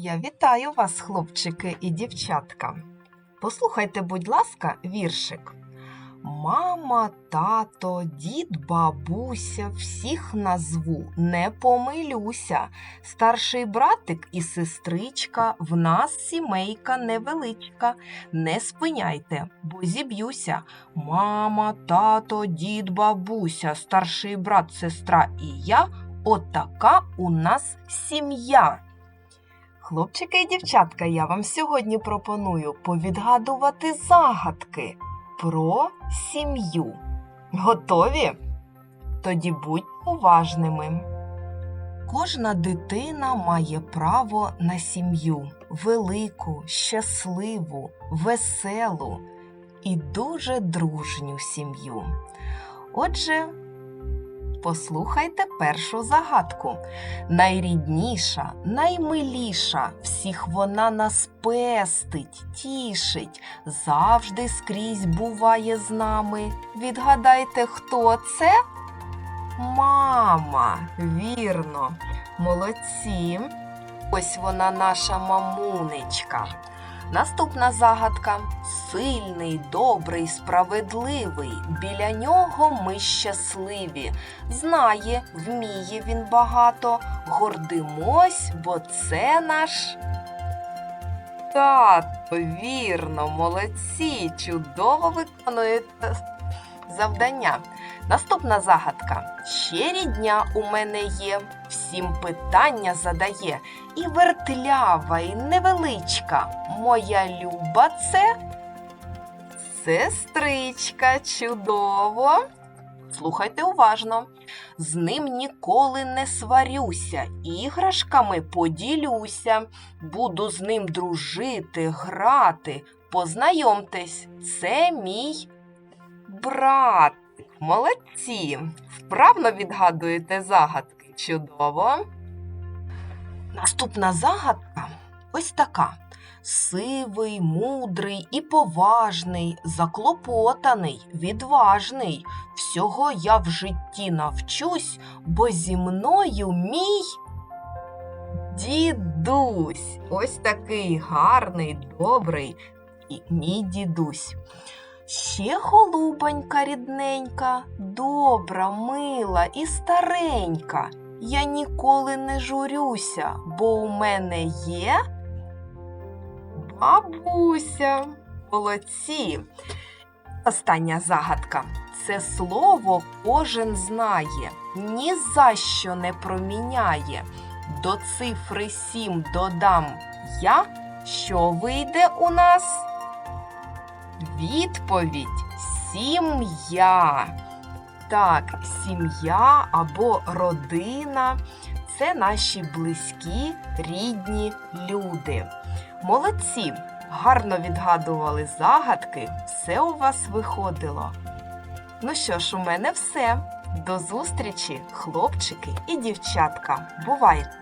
Я вітаю вас, хлопчики і дівчатка. Послухайте, будь ласка, віршик. Мама, тато, дід, бабуся, всіх назву, не помилюся. Старший братик і сестричка, в нас сімейка невеличка. Не спиняйте, бо зіб'юся. Мама, тато, дід, бабуся, старший брат, сестра і я. Отака у нас сім'я. Хлопчики і дівчатка, я вам сьогодні пропоную повідгадувати загадки про сім'ю. Готові? Тоді будьте уважними. Кожна дитина має право на сім'ю велику, щасливу, веселу і дуже дружню сім'ю. Отже, послухайте першу загадку. Найрідніша, наймиліша, всіх вона нас пестить, тішить, завжди скрізь буває з нами. Відгадайте, хто це? Мама, вірно, молодці. Ось вона наша мамунечка. Наступна загадка сильний, добрий, справедливий. Біля нього ми щасливі. Знає, вміє він багато. Гордимось, бо це наш. Тато, вірно, молодці, чудово виконуєте завдання. Наступна загадка. Ще рідня у мене є, всім питання задає. І вертлява, і невеличка. Моя люба це сестричка, чудово. Слухайте уважно. З ним ніколи не сварюся, іграшками поділюся. Буду з ним дружити, грати. Познайомтесь, це мій брат. Молодці! Вправно відгадуєте загадки. Чудово. Наступна загадка ось така. Сивий, мудрий і поважний, заклопотаний, відважний. Всього я в житті навчусь, бо зі мною мій дідусь. Ось такий гарний, добрий і мій дідусь. Ще голубонька рідненька, добра, мила і старенька. Я ніколи не журюся, бо у мене є бабуся. Молодці. Остання загадка. Це слово кожен знає, ні за що не проміняє. До цифри сім додам я, що вийде у нас? Відповідь сім'я. Так, сім'я або родина це наші близькі, рідні люди. Молодці! Гарно відгадували загадки, все у вас виходило. Ну що ж, у мене все. До зустрічі, хлопчики і дівчатка. Бувайте!